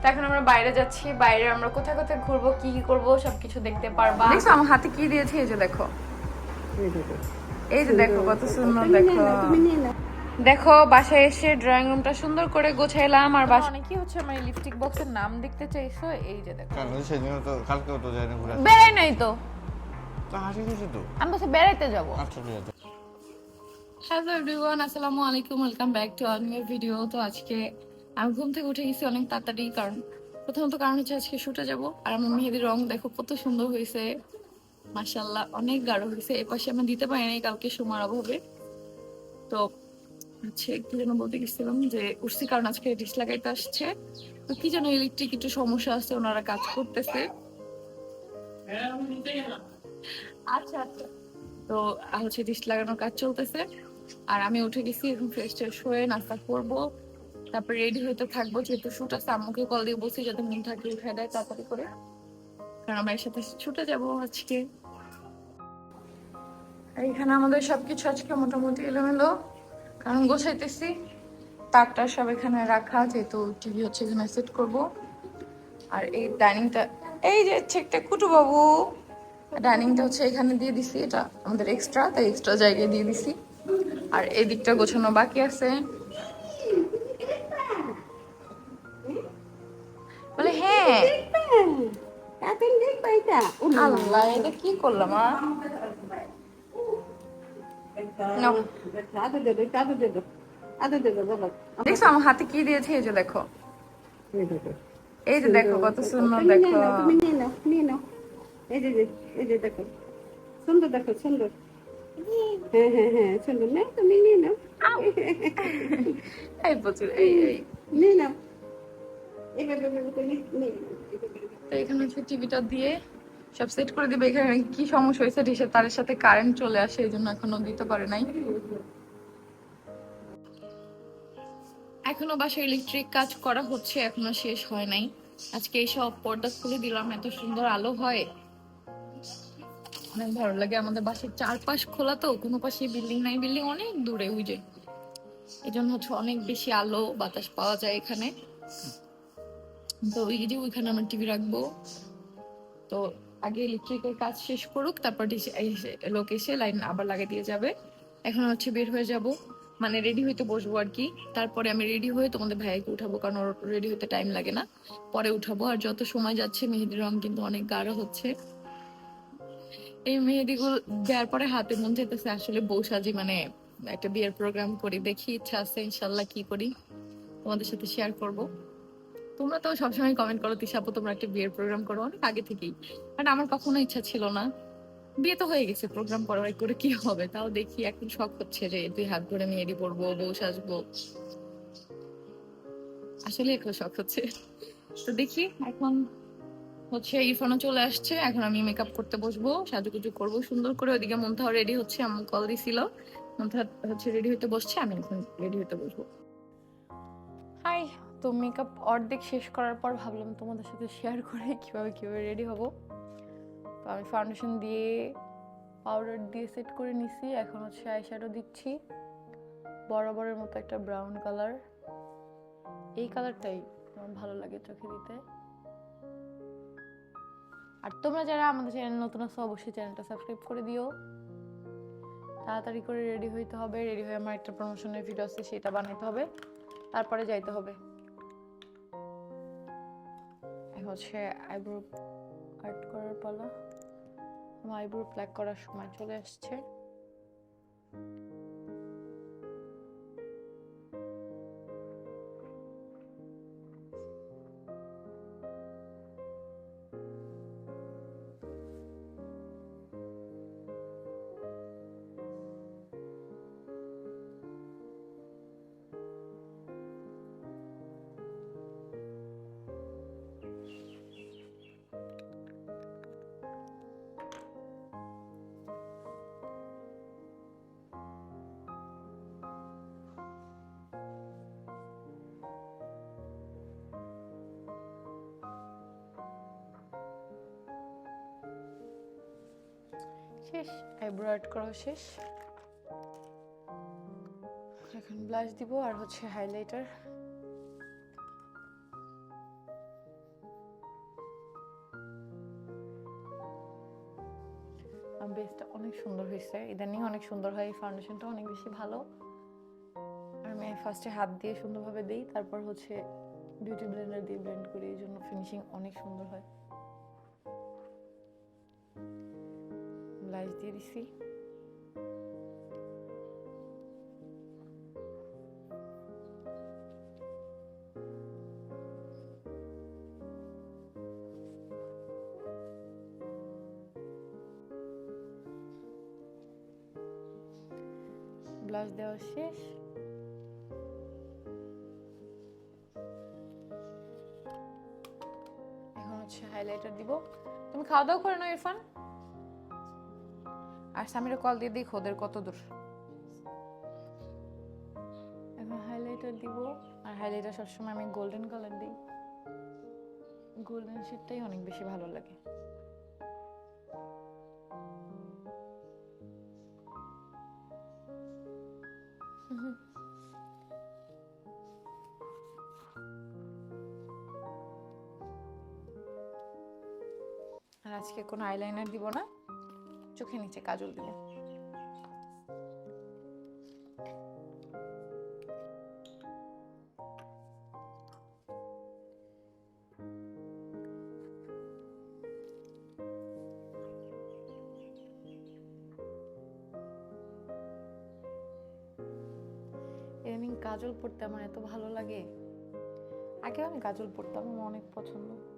তো এখন আমরা বাইরে যাচ্ছি বাইরে আমরা কোথায় কোথায় ঘুরবো কি কি করব সবকিছু দেখতে পারবা। দেখছ আমার হাতে কি দিয়েছে? এই যে দেখো। এই যে দেখো। কত সুন্দর দেখো। দেখো বাসায় এসে ড্রয়িং রুমটা সুন্দর করে গোছাইলাম আর বাসা কি হচ্ছে আমার লিপস্টিক বক্সের নাম দেখতে চাইছো এই যে দেখো। কেন? সেদিন তো কালকেও তো যাই না ঘুরে। বেড়াই নাই তো। তো হাসি খুশি তো। আমি বলছি বেড়াইতে যাব। আচ্ছা ঠিক আছে। হ্যালো এভরিওয়ান আসসালামু আলাইকুম welcome back to our new video তো আজকে আমি ঘুম থেকে উঠে গেছি অনেক তাড়াতাড়ি, কারণ প্রথমত কারণ হচ্ছে আজকে শুটে যাব, আর আমার মেহেদির রং দেখো কত সুন্দর হয়েছে। মাশাল্লাহ অনেক গাঢ় হয়েছে। এ পাশে আমি দিতে পারি নাই কালকে সময়ের অভাবে। তো হচ্ছে কি যেন বলতে গেছিলাম যে উঠছি কারণ আজকে ডিশ লাগাইতে আসছে। তো কি যেন ইলেকট্রিক একটু সমস্যা আছে, ওনারা কাজ করতেছে। আচ্ছা আচ্ছা। তো হচ্ছে ডিশ লাগানোর কাজ চলতেছে। আর আমি উঠে গেছি, এখন ফ্রেশ ট্রেশ হয়ে নাস্তা করব। তারপর রেডি হতে থাকব, যেহেতু শুট আছে, আম্মুকে কল দিয়ে বসি যাতে মন থাকে উঠে দেয় তাড়াতাড়ি করে। কারণ আমরা সাথে ছুটে যাব আজকে। এখানে আমাদের সবকিছু আজকে মোটামুটি এলোমেলো। কারণ গোছাইতেছি, তারটা সব এখানে রাখা, যেহেতু টিভি হচ্ছে এখানে সেট করব। আর এই ডাইনিংটা এই যে একটা কুটু বাবু। ডাইনিংটা হচ্ছে এখানে দিয়ে দিছি, এটা আমাদের এক্সট্রা তাই এক্সট্রা জায়গায় দিয়ে দিছি। আর এই দিকটা গোছানো বাকি আছে। হ্যাঁ দেখবা এটা আল্লাহ এটা কি করলাম আর দেখছ আমার হাতে কি দিয়েছে এই যে দেখো এই যে দেখো কত সুন্দর দেখো তুমি নিয়ে নাও নিয়ে নাও এই যে এই যে দেখো সুন্দর দেখো সুন্দর হ্যাঁ হ্যাঁ হ্যাঁ সুন্দর না তুমি নিয়ে নাও এই প্রচুর এই নিয়ে নাও এখানে হচ্ছে টিভিটা দিয়ে সব সেট করে দিবে। এখানে কি সমস্যা হয়েছে? ডিশের তারের সাথে কারেন্ট চলে আসে, এই জন্য এখনও দিতে পারে নাই। এখনও বাসায় ইলেকট্রিক কাজ করা হচ্ছে, এখনও শেষ হয় নাই। আজকে এই সব পর্দা খুলে দিলাম, এত সুন্দর আলো হয়। অনেক ভালো লাগে আমাদের বাসার চারপাশ খোলা তো, কোনো পাশে বিল্ডিং নাই। বিল্ডিং অনেক দূরে, ওই যে। এই জন্য হচ্ছে অনেক বেশি আলো বাতাস পাওয়া যায় এখানে। তো ওই যে ওইখানে আমার টিভি রাখব। তো আগে ইলেকট্রিকের কাজ শেষ করুক, তারপর লোক এসে লাইন আবার লাগিয়ে দিয়ে যাবে। এখন হচ্ছে বের হয়ে যাব। মানে রেডি হইতে বসবো আর কি। তারপরে আমি রেডি হয়ে তোমাদের ভাইকে উঠাবো, কারণ ওর রেডি হতে টাইম লাগে না। পরে উঠাবো। আর যত সময় যাচ্ছে, মেহেদির রং কিন্তু অনেক গাঢ় হচ্ছে। এই মেহেদিগুলো দেওয়ার পরে হাতে মন যেতেছে আসলে বউ মানে একটা বিয়ের প্রোগ্রাম করি। দেখি ইচ্ছা আছে, ইনশাল্লাহ কি করি। তোমাদের সাথে শেয়ার করব। তোমরা তো সবসময় কমেন্ট করো তিশাপু তোমরা একটা বিয়ের প্রোগ্রাম করো। অনেক আগে থেকেই। বাট আমার কখনো ইচ্ছা ছিল না। বিয়ে তো হয়ে গেছে প্রোগ্রাম করার করে কি হবে? তাও দেখি এখন শখ হচ্ছে যে দুই হাত ধরে মেয়েরি পরবো, বউ সাজবো। আসলে এখন শখ হচ্ছে। তো দেখি, এখন হচ্ছে ইরফানও চলে আসছে। এখন আমি মেকআপ করতে বসবো সাজু সাজুগুজু করব, সুন্দর করে ওইদিকে মন্থাও রেডি হচ্ছে আমি কল দিছিল। মন্থা হচ্ছে রেডি হতে বসছে, আমি এখন রেডি হতে বসবো। তো মেকআপ অর্ধেক শেষ করার পর ভাবলাম তোমাদের সাথে শেয়ার করে কীভাবে কীভাবে রেডি হব। তো আমি ফাউন্ডেশন দিয়ে পাউডার দিয়ে সেট করে নিছি। এখন হচ্ছে আইশ্যাডো দিচ্ছি। বরাবরের মতো একটা ব্রাউন কালার এই কালারটাই আমার ভালো লাগে চোখে দিতে। আর তোমরা যারা আমাদের চ্যানেল নতুন আছো, অবশ্যই চ্যানেলটা সাবস্ক্রাইব করে দিও। তাড়াতাড়ি করে রেডি হইতে হবে। রেডি হয়ে আমার একটা প্রমোশনের ভিডিও আছে, সেটা বানাইতে হবে। তারপরে যাইতে হবে। হচ্ছে আইব্রো আর্ট করার পালা। আমার আইব্রো প্ল্যাক করার সময় চলে আসছে। শেষ আইব্রো করাও শেষ। এখন ব্লাশ দিব আর হচ্ছে হাইলাইটার বেসটা অনেক সুন্দর হয়েছে। ইদানিং অনেক সুন্দর হয়, এই ফাউন্ডেশনটা অনেক বেশি ভালো। আর আমি ফার্স্টে হাত দিয়ে সুন্দরভাবে দিই, তারপর হচ্ছে বিউটি ব্লেন্ডার দিয়ে ব্লেন্ড করি, এই জন্য ফিনিশিং অনেক সুন্দর হয়। ব্লাশ দিয়ে দিছি ব্লাশ দেওয়া শেষ এখন হচ্ছে হাইলাইটার দিব। তুমি খাওয়া দাওয়া করে নাও, ইরফান। আর সামিরে কল দিয়ে দেখো ওদের কত দূর। এখন হাইলাইটার দিব। আর হাইলাইটার সবসময় আমি গোল্ডেন কালার দিই। গোল্ডেন শেডটাই অনেক বেশি ভালো লাগে। আর আজকে কোনো আইলাইনার দিব না। চোখে নিচে কাজল ইদানিং কাজল পড়তে আমার এত ভালো লাগে। আগেও আমি কাজল পড়তাম, আমার অনেক পছন্দ।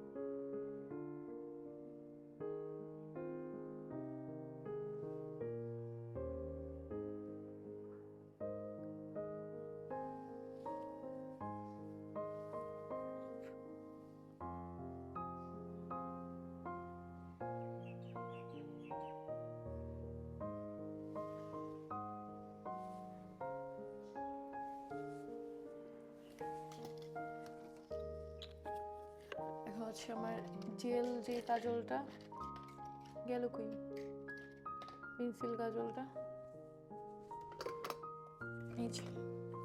হচ্ছে আমার জেল যে কাজলটা, গেল কই? পেন্সিল কাজলটা।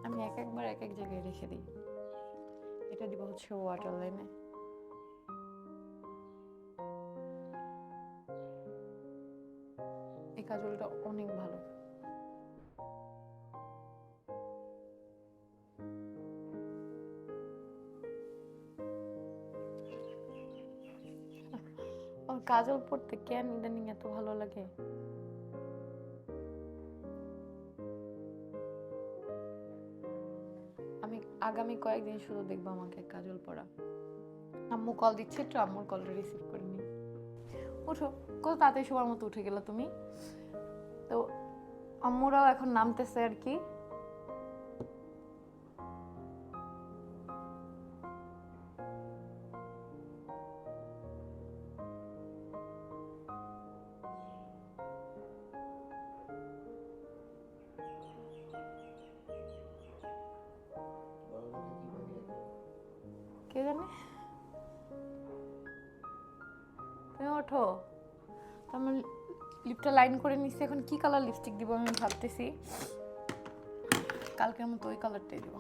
আমি এক একবার এক এক জায়গায় রেখে দিই। এটা দিব হচ্ছে ওয়াটার লাইনে আমার কাজল পড়তে কেন ইদানিং এত ভালো লাগে? আমি আগামী কয়েকদিন শুধু দেখব আমাকে কাজল পড়া। আম্মু কল দিচ্ছে একটু, আম্মুর কলটা রিসিভ করে নি উঠো কত তাড়াতাড়ি সময় মতো উঠে গেল তুমি? তো আম্মুরাও এখন নামতেছে আর কি। জানে। তুমি ওঠো। তো আমার লিপটা লাইন করে নিচ্ছি এখন কি কালার লিপস্টিক দিব আমি ভাবতেছি। কালকের মতো ওই কালারটাই দিব।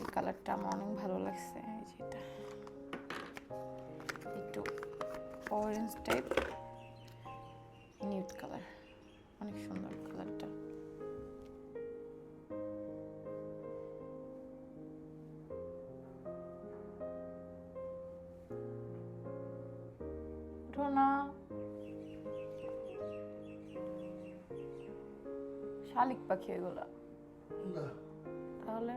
ওই কালারটা আমার অনেক ভালো লাগছে, এই যে এটা। একটু অরেঞ্জ টাইপ নিউড কালার না। শালিক পাখি এগুলা। তাহলে?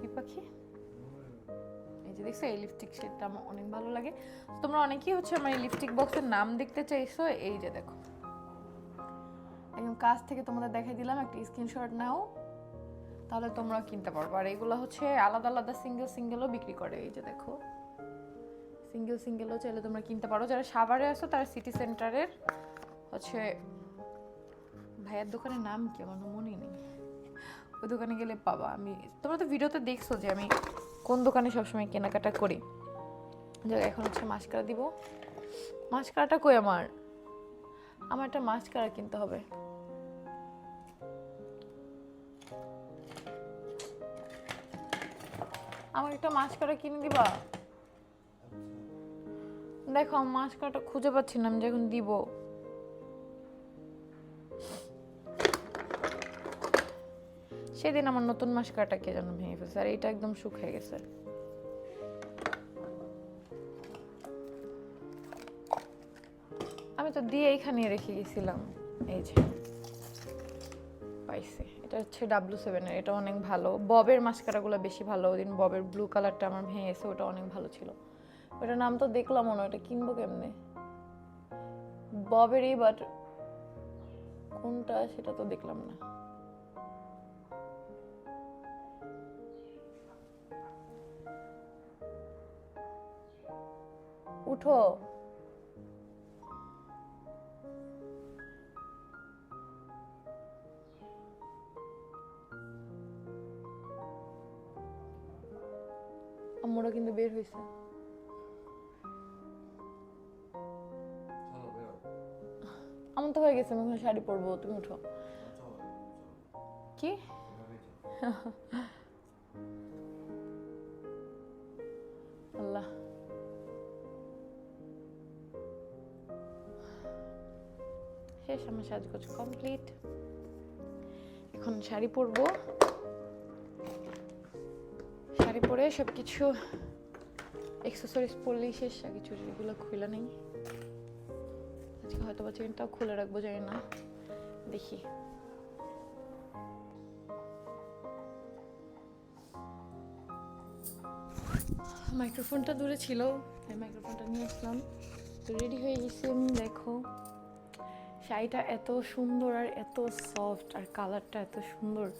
কি পাখি? এই যে দেখছ এই লিপস্টিক শেডটা আমার অনেক ভালো লাগে। তোমরা অনেকেই হচ্ছে আমার এই লিপস্টিক বক্সের নাম দেখতে চাইছো এই যে দেখো। একদম কাছ থেকে তোমাদের দেখাই দিলাম একটা স্ক্রিনশট নাও। তাহলে তোমরা কিনতে পারবে। আর এগুলো হচ্ছে আলাদা আলাদা সিঙ্গেল সিঙ্গেলও বিক্রি করে এই যে দেখো। সিঙ্গেল সিঙ্গেলও চাইলে তোমরা কিনতে পারো। যারা সাভারে আছো, তারা সিটি সেন্টারের হচ্ছে ভাইয়ের দোকানের নাম কি? আমার মনে নেই। ওই দোকানে গেলে পাবা। আমি, তোমরা তো ভিডিওতে দেখছ যে আমি কোন দোকানে সবসময় কেনাকাটা করি। যাক, এখন হচ্ছে মাস্কারা দিব। মাস্কারাটা কই আমার? আমার একটা মাস্কারা কিনতে হবে। আমার একটা মাস্কারা কিনে দিবা? দেখো মাস্কারাটা খুঁজে পাচ্ছি না, আমি যখন দিব। সেদিন আমার নতুন মাস্কারাটা কে যেন ভেঙে ফেলছে, আর এটা একদম শুকিয়ে গেছে। আমি তো দিয়ে এইখানে রেখে গেছিলাম, এই যে। পাইছি, এটা হচ্ছে ডাব্লু সেভেনের এটা অনেক ভালো। ববের মাস্কারাগুলো বেশি ভালো, ওদিন ববের ব্লু কালারটা আমার ভেঙে গেছে, ওটা অনেক ভালো ছিল। ওটার নাম তো দেখলাম হয়, ওটা কিনবো কেমনে? ববেরই বাট কোনটা সেটা তো দেখলাম না। উঠো। আম্মুরা কিন্তু বের হয়েছে তো হয়ে গেছে, আমি শাড়ি পরবো, তুমি উঠো। কি? আল্লাহ। শেষ আমার সাজগোজ কমপ্লিট এখন শাড়ি পরবো। শাড়ি পরে সব কিছু এক্সেসরিজ পরলেই শেষ আগে চুড়িগুলো খুলে নেই। আজকে হয়তো বা চেনটাও খুলে রাখব, জানি না। দেখি। মাইক্রোফোনটা দূরে ছিল, তাই মাইক্রোফোনটা নিয়ে আসলাম। তো রেডি হয়ে গেছি আমি, দেখো। শাড়িটা এত সুন্দর আর এত সফট আর কালারটা এত সুন্দর।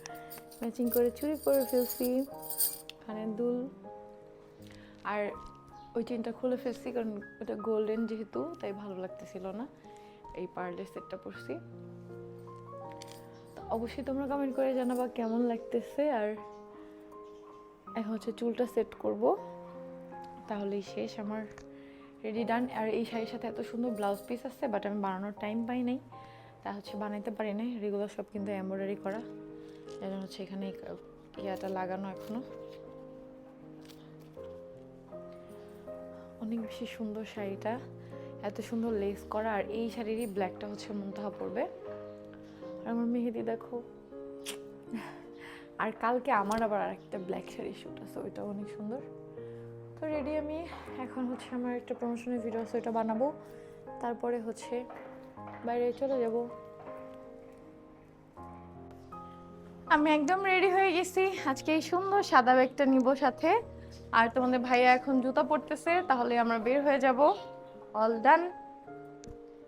ম্যাচিং করে চুরি পরে ফেলছি কানের দুল। আর ওই চেনটা খুলে ফেলছি, কারণ ওটা গোল্ডেন যেহেতু, তাই ভালো লাগতেছিল না। এই পার্লের সেটটা পরছি। অবশ্যই তোমরা কমেন্ট করে জানাবা কেমন লাগতেছে, আর এখন হচ্ছে চুলটা সেট করব। তাহলেই শেষ, আমার রেডি ডান আর এই শাড়ির সাথে এত সুন্দর ব্লাউজ পিস আছে বাট আমি বানানোর টাইম পাই নাই। তা হচ্ছে বানাইতে পারি নাই রেগুলার সব কিন্তু এমব্রয়ডারি করা। জন্য হচ্ছে এখানে ইয়াটা লাগানো এখনও। অনেক বেশি সুন্দর শাড়িটা, এত সুন্দর লেস করা, আর এই শাড়িরই ব্ল্যাকটা হচ্ছে মুনতাহা পড়বে। আর আমার মেহেদি দেখো, আর কালকে আমার আবার আরেকটা ব্ল্যাক শাড়ি শ্যুট আছে, ওইটা অনেক সুন্দর। তো রেডি আমি, এখন হচ্ছে আমার একটা প্রমোশনের ভিডিও আছে, ওইটা বানাবো। তারপরে হচ্ছে বাইরে চলে যাব। আমি একদম রেডি হয়ে গেছি, আজকে এই সুন্দর সাদা ব্যাগটা নিব সাথে। আর তোমাদের ভাইয়া এখন জুতা পরতেছে, তাহলে আমরা বের হয়ে যাব। অল ডান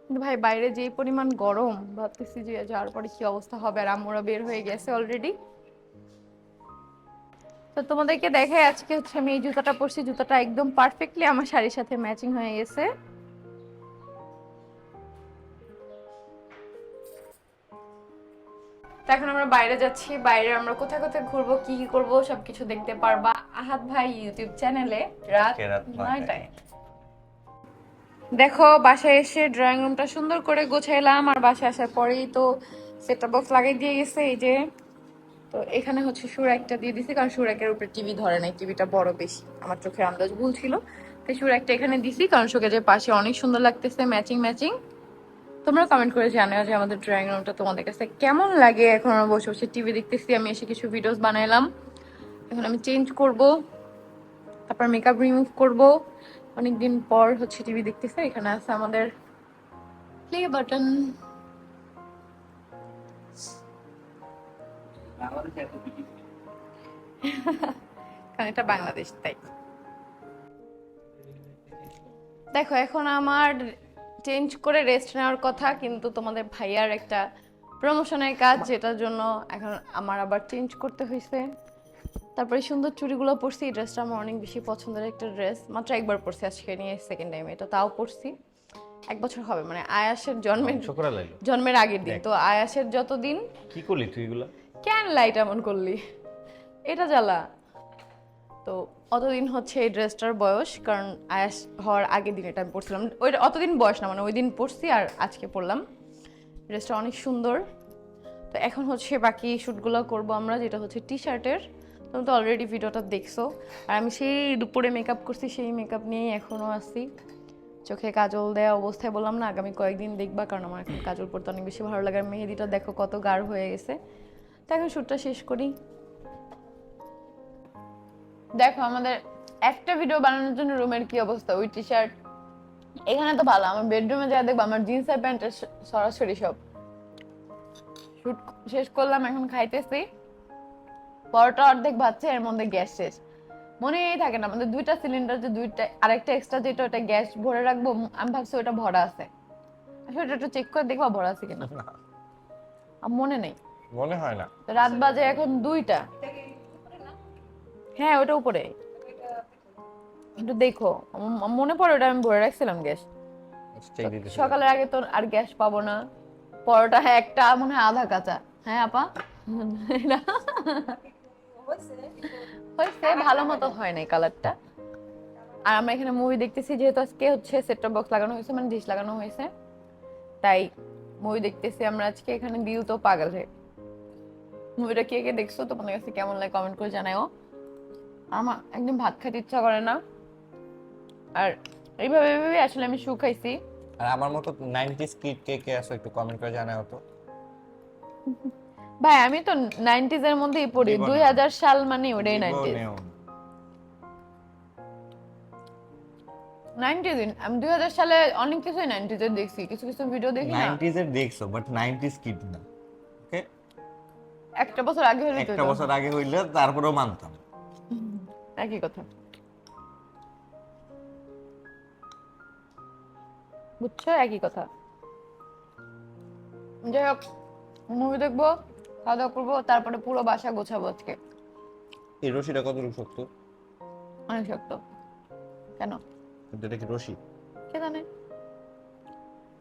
কিন্তু ভাই, বাইরে যেই পরিমাণ গরম, ভাবতেছি যে যাওয়ার পরে কি অবস্থা হবে আর আমরা বের হয়ে গেছে অলরেডি তো তোমাদেরকে দেখাই, আজকে হচ্ছে আমি এই জুতাটা পরছি, জুতাটা একদম পারফেক্টলি আমার শাড়ির সাথে ম্যাচিং হয়ে গেছে। তো এখন আমরা বাইরে যাচ্ছি বাইরে আমরা কোথায় কোথায় ঘুরবো কি কি করব সবকিছু দেখতে পারবা আহাত ভাই ইউটিউব চ্যানেলে রাত নয়টায়? দেখো বাসায় এসে ড্রয়িং রুমটা সুন্দর করে গোছাইলাম আর বাসায় আসার পরেই তো সেটআপ বক্স লাগাই দিয়ে গেছে এই যে। তো এখানে হচ্ছে সুরাকটা দিয়ে দিছি কারণ সুরাকের উপরে টিভি ধরে নাই টিভিটা বড় বেশি আমার চোখের আন্দাজ ভুল ছিল। তাই সুরাকটা এখানে দিছি কারণ শোকেজের পাশে অনেক সুন্দর লাগতেছে ম্যাচিং ম্যাচিং তোমরা কমেন্ট করে জানাও যে আমাদের ড্রয়িং রুমটা তোমাদের কাছে কেমন লাগে। এখন বসে বসে টিভি দেখতেছি, আমি এসে কিছু ভিডিওস বানাইলাম। এখন আমি চেঞ্জ করব, তারপর মেকআপ রিমুভ করব। অনেকদিন পর হচ্ছে টিভি দেখতেছে, এখানে আছে আমাদের প্লে বাটন এটা বাংলাদেশ, তাই। দেখো, এখন আমার চেঞ্জ করে রেস্ট নেওয়ার কথা কিন্তু তোমাদের ভাইয়ার একটা প্রমোশনের কাজ যেটার জন্য এখন আমার আবার চেঞ্জ করতে হয়েছে তারপরে সুন্দর চুড়িগুলো পরছি এই ড্রেসটা আমার অনেক বেশি পছন্দের একটা ড্রেস মাত্র একবার পরছি আজকে নিয়ে সেকেন্ড টাইম এটা তাও পরছি। এক বছর হবে মানে আয়াসের জন্মের জন্মের আগের দিন তো আয়াসের যতদিন কি করলি তুই এগুলা? কেন লাইট এমন করলি। এটা জ্বালা। তো অতদিন হচ্ছে এই ড্রেসটার বয়স, কারণ আয়াস হওয়ার আগের দিন এটা আমি পড়ছিলাম ওই অতদিন বয়স না মানে ওই দিন পড়ছি আর আজকে পড়লাম ড্রেসটা অনেক সুন্দর। তো এখন হচ্ছে বাকি শ্যুটগুলো করব আমরা, যেটা হচ্ছে টি শার্টের তুমি তো অলরেডি ভিডিওটা দেখছ। আর আমি সেই দুপুরে মেকআপ করছি, সেই মেকআপ নিয়েই এখনও আছি। চোখে কাজল দেওয়া অবস্থায় বললাম না, আগামী কয়েকদিন দেখবা, কারণ আমার এখন কাজল পড়তে অনেক বেশি ভালো লাগে। আর মেহেদিটা দেখো কত গাঢ় হয়ে গেছে। তো এখন শ্যুটটা শেষ করি। দেখো আমাদের একটা ভিডিও বানানোর জন্য রুমের কি অবস্থা? ওই টি শার্ট এখানে তো ভালো আমার বেডরুমে যা দেখব আমার জিন্স আর প্যান্টের সরাসরি সব। শুট শেষ করলাম এখন খাইতেছি। পরোটা অর্ধেক ভাবছে এর মধ্যে গ্যাস শেষ। মনেই থাকে না আমাদের দুইটা সিলিন্ডার যে দুইটা আরেকটা এক্সট্রা যেটা ওটা গ্যাস ভরে রাখব আমি ভাবছি ওটা ভরা আছে। আসলে ওটা একটু চেক করে দেখবা ভরা আছে কিনা। আমার মনে নেই। মনে হয় না। তো রাত বাজে এখন দুইটা। হ্যাঁ ওটা উপরে। একটু দেখো মনে পড়ে ওটা আমি ভরে রাখছিলাম গ্যাস। সকালের আগে তো আর গ্যাস পাবো না। পরোটা হ্যাঁ একটা মনে হয় আধা কাঁচা। হ্যাঁ আপা? হয়েছে ভালো মতো হয় নাই কালারটা। আর আমরা এখানে মুভি দেখতেছি যেহেতু আজকে হচ্ছে সেটটপ বক্স লাগানো হয়েছে মানে ডিশ লাগানো হয়েছে। তাই মুভি দেখতেছি আমরা আজকে এখানে দিউ তো পাগল হয়ে মুভিটা কে কে দেখছ তোমাদের কাছে কেমন লাগে কমেন্ট করে জানাও আমার একদম ভাত খাইতে ইচ্ছা করে না। আর এইভাবে এইভাবে আসলে আমি শু খাইছি। আর আমার মতো 90s কিড কে কে আছে একটু কমেন্ট করে জানাও তো। ভাই আমি তো নাইনটিজ এর মধ্যেই পড়ি। দুই হাজার সাল মানে ওটাই নাইনটিজ। নাইনটিজ আমি দুই হাজার সালে অনেক কিছুই নাইনটিজ এর দেখছি। কিছু কিছু ভিডিও দেখি না? 90s এর দেখছ বাট 90s কিড না। ওকে একটা বছর আগে তো একটা বছর আগে হইলে তারপরেও মানতাম। একই কথা। বুঝছ? একই কথা। যাই হোক মুভি দেখব খাওয়া দাওয়া করব তারপরে পুরো বাসা গোছাবো আজকে। এই রশিটা কতটুকু শক্ত? অনেক শক্ত। কেন? কিন্তু এটা কি রশি? কে জানে?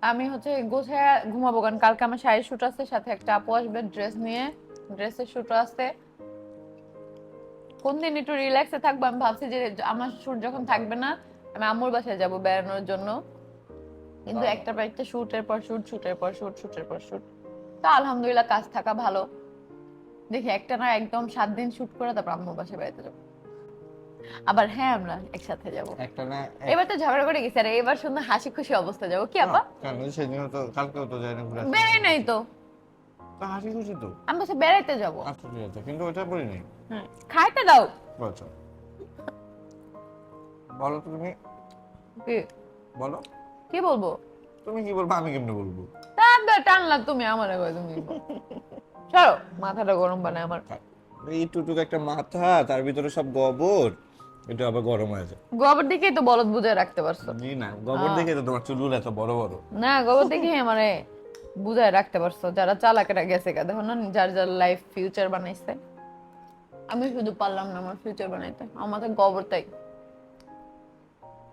আমি হচ্ছে গোছায় ঘুমাবো কারণ কালকে আমার শাড়ির শুট আছে সাথে একটা আপু আসবে ড্রেস নিয়ে। ড্রেসের শুট আছে। কোন দিন একটু রিল্যাক্সে থাকব আমি ভাবছি যে আমার শুট যখন থাকবে না আমি আম্মুর বাসায় যাব বেড়ানোর জন্য। কিন্তু একটা পর একটা শুটের পর শুট শুটের পর শুট শুটের পর শুট তো আলহামদুলিল্লাহ কাজ থাকা ভালো। দেখি একটা না একদম সাত দিন শুট করে তারপর আম্মুর বাসায় বেড়াতে যাব। আবার হ্যাঁ আমরা একসাথে যাব। একটা না এবার তো ঝগড়া করে গেছি আর এবার সুন্দর হাসি খুশি অবস্থা যাব। কি আপা? কেন সেদিন তো কালকেও তো যাই না। বেড়াই নাই তো। তো হাসি খুশি তো। আমি বলছি বেড়াইতে যাব। আচ্ছা ঠিক আছে কিন্তু ওটা বলিনি। হুম, খাইতে দাও। বলছো। বলো তো তুমি। কি? বলো। কি বলব? তুমি কি বলব? আমি কেমনে বলব? তারপর টানলা তুমি আমার আগে তুমি। চলো মাথাটা গরম বানায় আমার। এই টুটুক একটা মাথা তার ভিতরে সব গোবর এটা আবার গরম হয়ে যায়। গোবর দেখেই তো বলদ বুঝায় রাখতে পারছ। জি না গোবর দেখে তো তোমার চুলগুলো এত বড় বড়। না গোবর দেখেই আমারে বুঝায় রাখতে পারছ। যারা চালাকেরা গেছে দেখো না যার যার লাইফ ফিউচার বানাইছে। আমি শুধু পারলাম না আমার ফিউচার বানাইতে। আমার মাথায় গোবর তাই।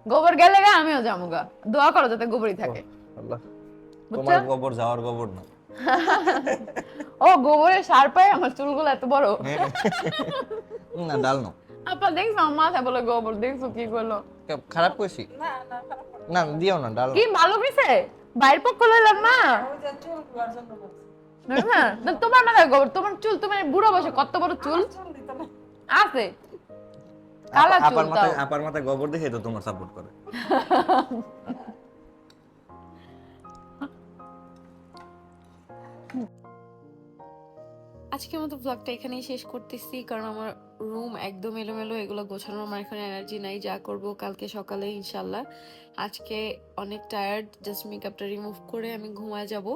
গোবর গেলে গা আমিও যাব গা। দোয়া করো যাতে গোবরই থাকে। আল্লাহ। তোমার গোবর যাওয়ার গোবর না। ও গোবরের সার পায় আমার চুলগুলো এত বড়। না ডাল না আপা দেখছ আমার মাথায় বলে গোবর দেখছ কি করল? খারাপ কইছি? না দিও না ডাল কি ভালো হয়েছে বাইর পক্ষ লইলাম না? না, না, তোমার মাথায় গোবর তোমার চুল তোমার বুড়ো বসে কত বড় চুল আছে। কালা চুল আপার মাথায় তাও। আপার মাথায় গোবর দেখে তো তোমার সাপোর্ট করে। আজকের মতো ব্লগটা এখানেই শেষ করতেছি কারণ আমার রুম একদম এলোমেলো এগুলো গোছানোর আমার এখন এনার্জি নাই যা করব কালকে সকালে ইনশাল্লাহ আজকে অনেক টায়ার্ড জাস্ট মেকআপটা রিমুভ করে আমি ঘুমায় যাব।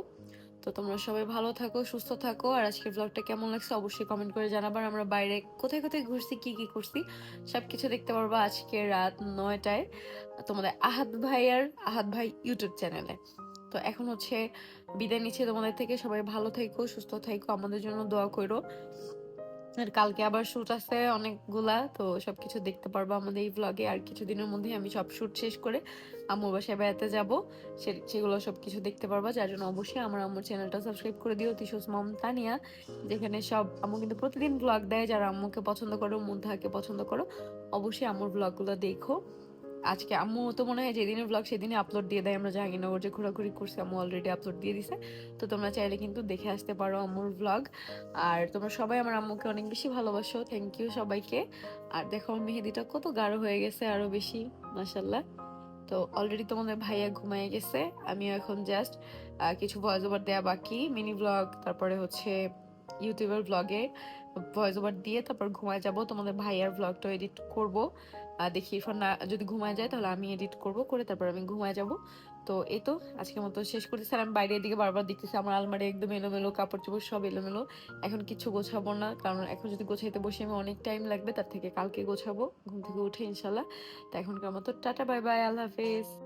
তো তোমরা সবাই ভালো থাকো, সুস্থ থাকো। আর আজকের ব্লগটা কেমন লাগছে অবশ্যই কমেন্ট করে জানাবার আমরা বাইরে কোথায় কোথায় ঘুরছি, কি কি করছি সব কিছু দেখতে পারব আজকে রাত নয়টায় তোমাদের আহাত ভাই আর আহাত ভাই ইউটিউব চ্যানেলে তো এখন হচ্ছে বিদায় নিচ্ছে তোমাদের থেকে। সবাই ভালো থেকো, সুস্থ থাকো। আমাদের জন্য দোয়া করো। আর কালকে আবার শুট আছে অনেকগুলা, তো সবকিছু দেখতে পারব আমাদের এই ব্লগে আর কিছুদিনের মধ্যে আমি সব শ্যুট শেষ করে আম্মুর বাসায় বেড়াতে যাব। সেগুলো সব কিছু দেখতে পারবা, যার জন্য অবশ্যই আমার আম্মুর চ্যানেলটা সাবস্ক্রাইব করে দিও তিশুস মম তানিয়া, যেখানে সব আম্মু কিন্তু প্রতিদিন ব্লগ দেয়। যারা আম্মুকে পছন্দ করো মুদ্ধাকে পছন্দ করো, অবশ্যই আম্মুর ব্লগগুলো দেখো। আজকে আম্মু তো মনে হয় যেদিনের ব্লগ সেদিনই আপলোড দিয়ে দেয়। আমরা জাহাঙ্গীরনগর যে ঘোরাঘুরি করছি, আম্মু অলরেডি আপলোড দিয়ে দিছে। তো তোমরা চাইলে কিন্তু দেখে আসতে পারো আম্মুর ব্লগ আর তোমরা সবাই আমার আম্মুকে অনেক বেশি ভালোবাসো। থ্যাংক ইউ সবাইকে। আর দেখো মেহেদিটা কত গাঢ় হয়ে গেছে আরও বেশি মাসাল্লাহ তো অলরেডি তোমাদের ভাইয়া ঘুমায় গেছে। আমিও এখন জাস্ট কিছু ভয়েস ওভার দেওয়া বাকি। মিনি ব্লগ তারপরে হচ্ছে ইউটিউবের ব্লগে ভয়েস ওভার দিয়ে তারপর ঘুমায় যাব। তোমাদের ভাইয়ার ব্লগটা এডিট করব। দেখি ইরফান না যদি ঘুমায় যায় তাহলে আমি এডিট করব, করে তারপর আমি ঘুমায় যাব। তো এই তো, আজকের মতো শেষ করতেছি। আর আমি বাইরের দিকে বারবার দেখতেছি, আমার আলমারি একদম এলোমেলো কাপড় চোপড় সব এলোমেলো। এখন কিছু গোছাবো না, কারণ এখন যদি গোছাইতে বসে আমি অনেক টাইম লাগবে, তার থেকে কালকে গোছাবো, ঘুম থেকে উঠে ইনশাল্লাহ। তো এখনকার মতো টাটা, বাই বাই, আল্লাহ হাফেজ।